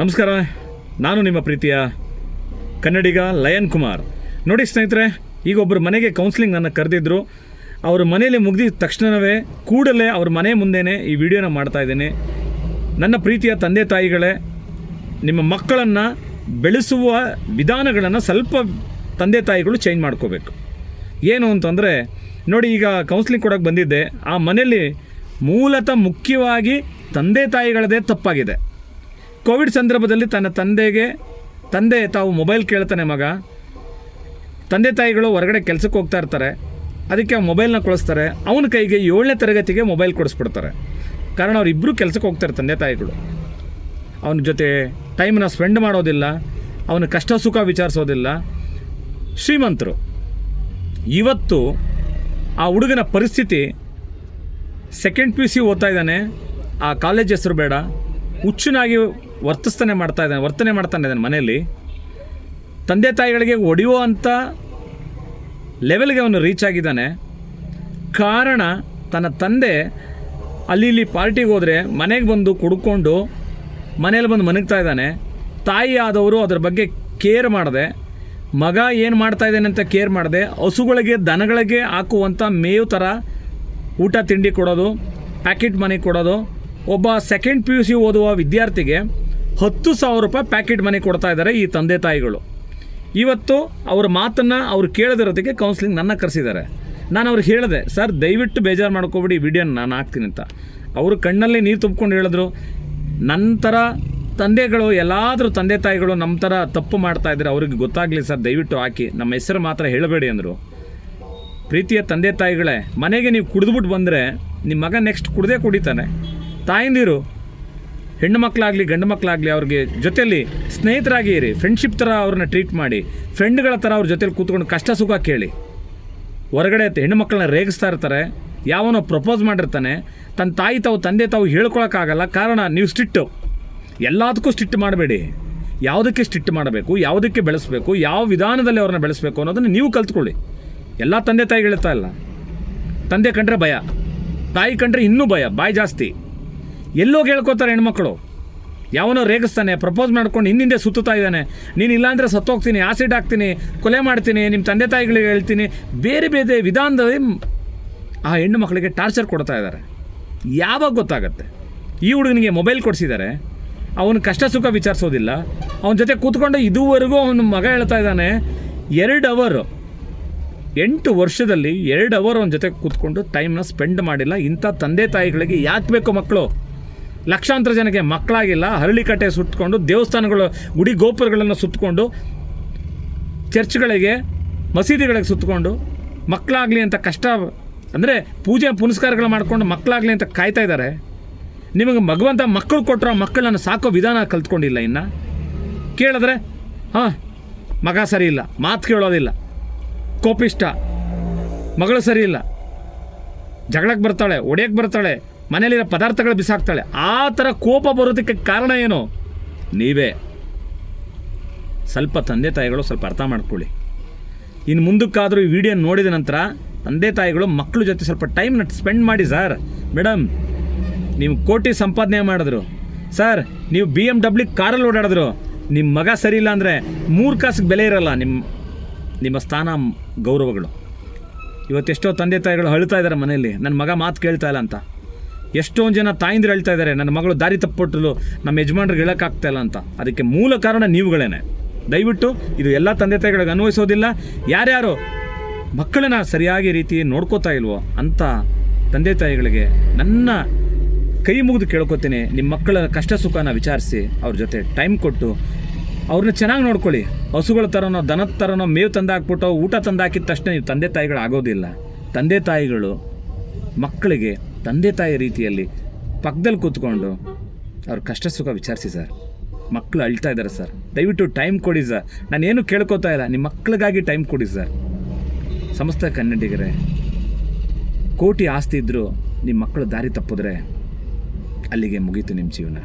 ನಮಸ್ಕಾರ. ನಾನು ನಿಮ್ಮ ಪ್ರೀತಿಯ ಕನ್ನಡಿಗ ಲಯನ್ ಕುಮಾರ್. ನೋಡಿ ಸ್ನೇಹಿತರೆ, ಈಗ ಒಬ್ಬರು ಮನೆಗೆ ಕೌನ್ಸಿಲಿಂಗ್ ನನ್ನ ಕರೆದಿದ್ದರು ಅವರು ಮನೆಯಲ್ಲಿ ಮುಗಿದ ತಕ್ಷಣವೇ ಕೂಡಲೇ ಅವ್ರ ಮನೆ ಮುಂದೆನೇ ಈ ವಿಡಿಯೋನ ಮಾಡ್ತಾ ಇದ್ದೀನಿ. ನನ್ನ ಪ್ರೀತಿಯ ತಂದೆ ತಾಯಿಗಳೇ, ನಿಮ್ಮ ಮಕ್ಕಳನ್ನು ಬೆಳೆಸುವ ವಿಧಾನಗಳನ್ನು ಸ್ವಲ್ಪ ತಂದೆ ತಾಯಿಗಳು ಚೇಂಜ್ ಮಾಡ್ಕೋಬೇಕು. ಏನು ಅಂತಂದರೆ, ನೋಡಿ ಈಗ ಕೌನ್ಸಿಲಿಂಗ್ ಕೊಡೋಕೆ ಬಂದಿದ್ದೆ. ಆ ಮನೆಯಲ್ಲಿ ಮೂಲತಃ ಮುಖ್ಯವಾಗಿ ತಂದೆ ತಾಯಿಗಳದೇ ತಪ್ಪಾಗಿದೆ. ಕೋವಿಡ್ ಸಂದರ್ಭದಲ್ಲಿ ತನ್ನ ತಂದೆಗೆ, ತಂದೆ ತಾವು ಮೊಬೈಲ್ ಕೇಳ್ತಾನೆ ಮಗ. ತಂದೆ ತಾಯಿಗಳು ಹೊರಗಡೆ ಕೆಲಸಕ್ಕೆ ಹೋಗ್ತಾ ಇರ್ತಾರೆ. ಅದಕ್ಕೆ ಮೊಬೈಲ್ನ ಕೊಡಿಸ್ತಾರೆ. ಅವನ ಕೈಗೆ ಏಳನೇ ತರಗತಿಗೆ ಮೊಬೈಲ್ ಕೊಡಿಸ್ಬಿಡ್ತಾರೆ. ಕಾರಣ ಅವರಿಬ್ಬರು ಕೆಲಸಕ್ಕೆ ಹೋಗ್ತಾರೆ ತಂದೆ ತಾಯಿಗಳು. ಅವನ ಜೊತೆ ಟೈಮನ್ನ ಸ್ಪೆಂಡ್ ಮಾಡೋದಿಲ್ಲ. ಅವನ ಕಷ್ಟ ಸುಖ ವಿಚಾರಿಸೋದಿಲ್ಲ. ಶ್ರೀಮಂತರು. ಇವತ್ತು ಆ ಹುಡುಗನ ಪರಿಸ್ಥಿತಿ ಸೆಕೆಂಡ್ ಪಿ ಯು ಸಿ ಓದ್ತಾ ಇದ್ದಾನೆ. ಆ ಕಾಲೇಜ್ ಹೆಸರು ಬೇಡ. ಹುಚ್ಚನಾಗಿ ವರ್ತಿಸ್ತಾನೆ ಮಾಡ್ತಾ ಇದ್ದಾನೆ, ವರ್ತನೆ ಮಾಡ್ತಾನೆ ಇದ್ದಾನೆ ಮನೆಯಲ್ಲಿ. ತಂದೆ ತಾಯಿಗಳಿಗೆ ಒಡೆಯುವ ಅಂಥ ಲೆವೆಲ್ಗೆ ಅವನು ರೀಚ್ ಆಗಿದ್ದಾನೆ. ಕಾರಣ ತನ್ನ ತಂದೆ ಅಲ್ಲಿ ಇಲ್ಲಿ ಪಾರ್ಟಿಗೆ ಹೋದರೆ ಮನೆಗೆ ಬಂದು ಕುಡ್ಕೊಂಡು ಮನೇಲಿ ಬಂದು ಮನಗ್ತಾ ಇದ್ದಾನೆ. ತಾಯಿ ಆದವರು ಅದ್ರ ಬಗ್ಗೆ ಕೇರ್ ಮಾಡದೆ. ಮಗ ಏನು ಮಾಡ್ತಾ ಇದ್ದಾನೆ ಅಂತ ಕೇರ್ ಮಾಡದೆ. ಹಸುಗಳಿಗೆ, ದನಗಳಿಗೆ ಹಾಕುವಂಥ ಮೇವು ಥರ ಊಟ, ತಿಂಡಿ ಕೊಡೋದು ಪ್ಯಾಕೆಟ್ ಮನಿ ಕೊಡೋದು. ಒಬ್ಬ ಸೆಕೆಂಡ್ ಪಿ ಯು ಸಿ ಓದುವ ವಿದ್ಯಾರ್ಥಿಗೆ ಹತ್ತು ಸಾವಿರ ರೂಪಾಯಿ ಪ್ಯಾಕೆಟ್ ಮನಿ ಕೊಡ್ತಾ ಇದ್ದಾರೆ ಈ ತಂದೆ ತಾಯಿಗಳು. ಇವತ್ತು ಅವ್ರ ಮಾತನ್ನು ಅವ್ರು ಕೇಳದಿರೋದಕ್ಕೆ ಕೌನ್ಸಿಲಿಂಗ್ ನನ್ನ ಕರೆಸಿದ್ದಾರೆ. ನಾನು ಅವ್ರಿಗೆ ಹೇಳಿದೆ, ಸರ್, ದಯವಿಟ್ಟು ಬೇಜಾರು ಮಾಡ್ಕೊಬಿಡಿ, ವಿಡಿಯೋನ ನಾನು ಹಾಕ್ತೀನಿ ಅಂತ. ಅವರು ಕಣ್ಣಲ್ಲಿ ನೀರು ತುಂಬ್ಕೊಂಡು ಹೇಳಿದ್ರು. ನಂತರ ತಂದೆಗಳು, ಎಲ್ಲಾದರೂ ತಂದೆ ತಾಯಿಗಳು ನಮ್ಮ ಥರ ತಪ್ಪು ಮಾಡ್ತಾ ಇದ್ದಾರೆ ಅವ್ರಿಗೆ ಗೊತ್ತಾಗಲಿ ಸರ್, ದಯವಿಟ್ಟು ಹಾಕಿ. ನಮ್ಮ ಹೆಸರು ಮಾತ್ರ ಹೇಳಬೇಡಿ ಅಂದರು. ಪ್ರೀತಿಯ ತಂದೆ ತಾಯಿಗಳೇ, ಮನೆಗೆ ನೀವು ಕುಡಿದ್ಬಿಟ್ಟು ಬಂದರೆ ನಿಮ್ಮ ಮಗ ನೆಕ್ಸ್ಟ್ ಕುಡ್ದೇ ಕುಡಿತಾನೆ. ತಾಯಿಂದಿರು ಹೆಣ್ಣು ಮಕ್ಕಳಾಗಲಿ, ಗಂಡು ಮಕ್ಕಳಾಗಲಿ ಅವ್ರಿಗೆ ಜೊತೆಯಲ್ಲಿ ಸ್ನೇಹಿತರಾಗಿ ಇರಿ ಫ್ರೆಂಡ್ಶಿಪ್ ಥರ ಅವ್ರನ್ನ ಟ್ರೀಟ್ ಮಾಡಿ ಫ್ರೆಂಡ್ಗಳ ಥರ ಅವ್ರ ಜೊತೆಲಿ ಕೂತ್ಕೊಂಡು ಕಷ್ಟ ಸುಖ ಕೇಳಿ. ಹೊರಗಡೆ ಹೆಣ್ಣು ಮಕ್ಕಳನ್ನ ರೇಗಿಸ್ತಾ ಇರ್ತಾರೆ, ಯಾವನೋ ಪ್ರಪೋಸ್ ಮಾಡಿರ್ತಾನೆ ತನ್ನ ತಾಯಿ ತಾವು, ತಂದೆ ತಾವು ಹೇಳ್ಕೊಳಕ್ಕಾಗಲ್ಲ, ಕಾರಣ ನೀವು ಸ್ಟಿಟ್ಟು ಎಲ್ಲದಕ್ಕೂ ಸ್ಟ್ರಿಕ್ಟ್ ಮಾಡಬೇಡಿ. ಯಾವುದಕ್ಕೆ ಸ್ಟ್ರಿಕ್ಟ್ ಮಾಡಬೇಕು, ಯಾವುದಕ್ಕೆ ಬೆಳೆಸಬೇಕು, ಯಾವ ವಿಧಾನದಲ್ಲಿ ಅವ್ರನ್ನ ಬೆಳೆಸಬೇಕು ಅನ್ನೋದನ್ನು ನೀವು ಕಲ್ತ್ಕೊಳ್ಳಿ. ಎಲ್ಲ ತಂದೆ ತಾಯಿ ಹೇಳ್ತಾ ಇಲ್ಲ. ತಂದೆ ಕಂಡ್ರೆ ಭಯ, ತಾಯಿ ಕಂಡ್ರೆ ಇನ್ನೂ ಭಯ, ಬಾಯಿ ಜಾಸ್ತಿ. ಎಲ್ಲೋಗಿ ಹೇಳ್ಕೊತಾರೆ ಹೆಣ್ಮಕ್ಳು. ಯಾವನೋ ರೇಗಿಸ್ತಾನೆ ಪ್ರಪೋಸ್ ಮಾಡ್ಕೊಂಡು ಹಿಂದಿಂದೆ ಸುತ್ತುತ್ತಾ ಇದ್ದಾನೆ. ನೀನು ಇಲ್ಲಾಂದರೆ ಸತ್ತೋಗ್ತೀನಿ ಆಸಿಡ್ ಹಾಕ್ತೀನಿ, ಕೊಲೆ ಮಾಡ್ತೀನಿ ನಿಮ್ಮ ತಂದೆ ತಾಯಿಗಳಿಗೆ ಹೇಳ್ತೀನಿ. ಬೇರೆ ಬೇರೆ ವಿಧಾನದಲ್ಲಿ ಆ ಹೆಣ್ಣು ಮಕ್ಕಳಿಗೆ ಟಾರ್ಚರ್ ಕೊಡ್ತಾ ಇದ್ದಾರೆ. ಯಾವಾಗ ಗೊತ್ತಾಗತ್ತೆ? ಈ ಹುಡುಗನಿಗೆ ಮೊಬೈಲ್ ಕೊಡಿಸಿದ್ದಾರೆ. ಅವನು ಕಷ್ಟ ಸುಖ ವಿಚಾರಿಸೋದಿಲ್ಲ. ಅವನ ಜೊತೆ ಕೂತ್ಕೊಂಡು ಇದುವರೆಗೂ ಅವನ ಮಗ ಹೇಳ್ತಾ ಇದ್ದಾನೆ, ಎರಡು ಅವರು ಎಂಟು ವರ್ಷದಲ್ಲಿ ಎರಡು ಅವರ್ ಅವನ ಜೊತೆ ಕೂತ್ಕೊಂಡು ಟೈಮ್ನ ಸ್ಪೆಂಡ್ ಮಾಡಿಲ್ಲ. ಇಂಥ ತಂದೆ ತಾಯಿಗಳಿಗೆ ಯಾಕೆ ಬೇಕು ಮಕ್ಕಳು? ಲಕ್ಷಾಂತರ ಜನಕ್ಕೆ ಮಕ್ಕಳಾಗಿಲ್ಲ, ಹರಳಿಕಟ್ಟೆ ಸುತ್ತಕೊಂಡು, ದೇವಸ್ಥಾನಗಳು, ಗುಡಿ ಗೋಪುರಗಳನ್ನು ಸುತ್ತಕೊಂಡು, ಚರ್ಚ್ಗಳಿಗೆ, ಮಸೀದಿಗಳಿಗೆ ಸುತ್ತಕೊಂಡು, ಮಕ್ಕಳಾಗಲಿ ಅಂತ ಕಷ್ಟ, ಅಂದರೆ ಪೂಜೆ ಪುನಸ್ಕಾರಗಳು ಮಾಡಿಕೊಂಡು ಮಕ್ಕಳಾಗಲಿ ಅಂತ ಕಾಯ್ತಾ ಇದ್ದಾರೆ. ನಿಮಗೆ ಭಗವಂತ ಮಕ್ಕಳು ಕೊಟ್ಟರೆ ಮಕ್ಕಳನ್ನು ಸಾಕೋ ವಿಧಾನ ಕಲ್ತ್ಕೊಂಡಿಲ್ಲ ಇನ್ನು. ಕೇಳಿದ್ರೆ, ಹಾಂ, ಮಗ ಸರಿ ಇಲ್ಲ, ಮಾತು ಕೇಳೋದಿಲ್ಲ, ಕೋಪಿಷ್ಟ, ಮಗಳು ಸರಿ ಇಲ್ಲ, ಜಗಳಕ್ಕೆ ಬರ್ತಾಳೆ, ಒಡೆಯಕ್ಕೆ ಬರ್ತಾಳೆ ಮನೇಲಿರೋ ಪದಾರ್ಥಗಳು ಬಿಸಾಕ್ತಾಳೆ. ಆ ಥರ ಕೋಪ ಬರೋದಕ್ಕೆ ಕಾರಣ ಏನು? ನೀವೇ. ಸ್ವಲ್ಪ ತಂದೆ ತಾಯಿಗಳು ಸ್ವಲ್ಪ ಅರ್ಥ ಮಾಡ್ಕೊಳ್ಳಿ. ಇನ್ನು ಮುಂದಕ್ಕಾದರೂ ಈ ವಿಡಿಯೋ ನೋಡಿದ ನಂತರ ತಂದೆ ತಾಯಿಗಳು ಮಕ್ಕಳ ಜೊತೆ ಸ್ವಲ್ಪ ಟೈಮ್ನ ಸ್ಪೆಂಡ್ ಮಾಡಿ ಸರ್ ಮೇಡಮ್ ನೀವು ಕೋಟಿ ಸಂಪಾದನೆ ಮಾಡಿದ್ರು. ಸರ್ ನೀವು ಬಿ ಎಂ ಡಬ್ಲ್ಯೂ ಕಾರಲ್ಲಿ ಓಡಾಡಿದ್ರು. ನಿಮ್ಮ ಮಗ ಸರಿ ಇಲ್ಲ ಅಂದರೆ ಮೂರು ಕಾಸಿಗೆ ಬೆಲೆ ಇರಲ್ಲ ನಿಮ್ಮ ನಿಮ್ಮ ಸ್ಥಾನ ಗೌರವಗಳು. ಇವತ್ತೆಷ್ಟೋ ತಂದೆ ತಾಯಿಗಳು ಅಳ್ತಾ ಇದ್ದಾರೆ ಮನೆಯಲ್ಲಿ. ನನ್ನ ಮಗ ಮಾತು ಕೇಳ್ತಾ ಇಲ್ಲ ಅಂತ. ಎಷ್ಟೊಂದು ಜನ ತಾಯಿಂದ್ರು ಹೇಳ್ತಾ ಇದ್ದಾರೆ, ನನ್ನ ಮಗಳು ದಾರಿ ತಪ್ಪೊಟ್ಟಲು ನಮ್ಮ ಯಜಮಾನ್ರಿಗೆ ಹೇಳೋಕ್ಕಾಗ್ತಾ ಇಲ್ಲ ಅಂತ. ಅದಕ್ಕೆ ಮೂಲ ಕಾರಣ ನೀವುಗಳೇನೆ. ದಯವಿಟ್ಟು ಇದು ಎಲ್ಲ ತಂದೆ ತಾಯಿಗಳಿಗೆ ಅನ್ವಯಿಸೋದಿಲ್ಲ. ಯಾರ್ಯಾರು ಮಕ್ಕಳನ್ನ ಸರಿಯಾಗಿ ರೀತಿ ನೋಡ್ಕೋತಾ ಇಲ್ವೋ ಅಂತ ತಂದೆ ತಾಯಿಗಳಿಗೆ ನನ್ನ ಕೈ ಮುಗಿದು ಕೇಳ್ಕೊತೀನಿ. ನಿಮ್ಮ ಮಕ್ಕಳ ಕಷ್ಟ ಸುಖನ ವಿಚಾರಿಸಿ, ಅವ್ರ ಜೊತೆ ಟೈಮ್ ಕೊಟ್ಟು ಅವ್ರನ್ನ ಚೆನ್ನಾಗಿ ನೋಡ್ಕೊಳ್ಳಿ. ಹಸುಗಳ ಥರನೋ ದನದ ಥರನೋ ಮೇವು ತಂದು ಹಾಕ್ಬಿಟ್ಟು ಊಟ ತಂದು ತಕ್ಷಣ ನೀವು ತಂದೆ ತಾಯಿಗಳು ಆಗೋದಿಲ್ಲ ತಂದೆ ತಾಯಿಗಳು ಮಕ್ಕಳಿಗೆ ತಂದೆ ತಾಯಿ ರೀತಿಯಲ್ಲಿ ಪಕ್ಕದಲ್ಲಿ ಕೂತ್ಕೊಂಡು ಅವ್ರ ಕಷ್ಟ ಸುಖ ವಿಚಾರಿಸಿ ಸರ್. ಮಕ್ಕಳು ಅಳ್ತಾ ಇದ್ದಾರೆ ಸರ್. ದಯವಿಟ್ಟು ಟೈಮ್ ಕೊಡಿ ಸರ್. ನಾನೇನು ಕೇಳ್ಕೊತಾ ಇಲ್ಲ. ನಿಮ್ಮ ಮಕ್ಕಳಿಗಾಗಿ ಟೈಮ್ ಕೊಡಿ ಸರ್. ಸಮಸ್ತ ಕನ್ನಡಿಗರೇ, ಕೋಟಿ ಆಸ್ತಿ ಇದ್ದರೂ ನಿಮ್ಮ ಮಕ್ಕಳು ದಾರಿ ತಪ್ಪಿದ್ರೆ ಅಲ್ಲಿಗೆ ಮುಗೀತು ನಿಮ್ಮ ಜೀವನ.